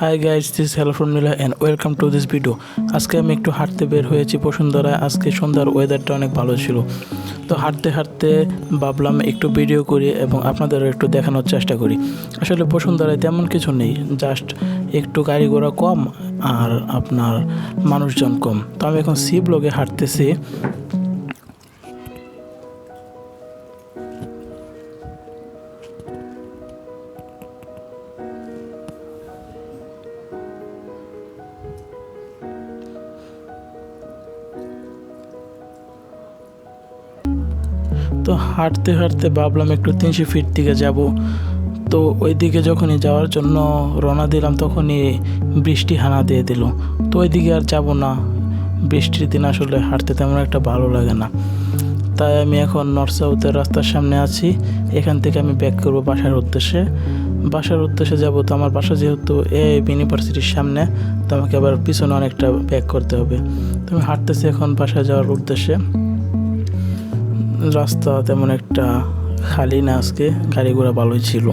Hi guys this from Nila and welcome to this video আজকে আমি একটু হাঁটতে বের হয়েছি বসুন্ধরায়। আজকে সন্ধ্যার ওয়েদারটা অনেক ভালো ছিল। তো হাঁটতে হাঁটতে ভাবলাম একটু ভিডিও করি এবং আপনাদেরও একটু দেখানোর চেষ্টা করি। আসলে বসুন্ধরায় তেমন কিছু নেই জাস্ট একটু গাড়ি ঘোড়া কম আর আপনার মানুষজন কম। তো আমি এখন সি ব্লগে হাঁটতেছি। তো হাঁটতে হাঁটতে ভাবলাম একটু তিনশো ফিট দিকে যাব। তো ওই দিকে যখনই যাওয়ার জন্য রওনা দিলাম, তখনই বৃষ্টি হানা দিয়ে দিল। তো ওই দিকে আর যাব না। বৃষ্টির দিন আসলে হাঁটতে তেমন একটা ভালো লাগে না। তাই আমি এখন নর্থ সাউথের রাস্তার সামনে আছি। এখান থেকে আমি ব্যাক করব বাসার উদ্দেশ্যে। বাসার উদ্দেশ্যে যাব তো আমার বাসা যেহেতু এ ইউনিভার্সিটির সামনে, তো আমাকে আবার পিছনে অনেকটা ব্যাক করতে হবে। তো আমি হাঁটতেছি এখন বাসায় যাওয়ার উদ্দেশ্যে। রাস্তা তেমন একটা খালি না আজকে, গাড়ি ঘোড়া ভালোই ছিল।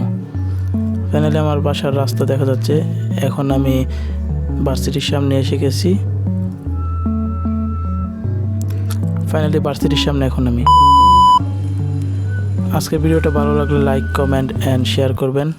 ফাইনালি আমার বাসার রাস্তা দেখা যাচ্ছে। এখন আমি ভার্সিটির সামনে এসে গেছি। ফাইনালি ভার্সিটির সামনে এখন আমি। আজকের ভিডিওটা ভালো লাগলে লাইক কমেন্ট অ্যান্ড শেয়ার করবেন।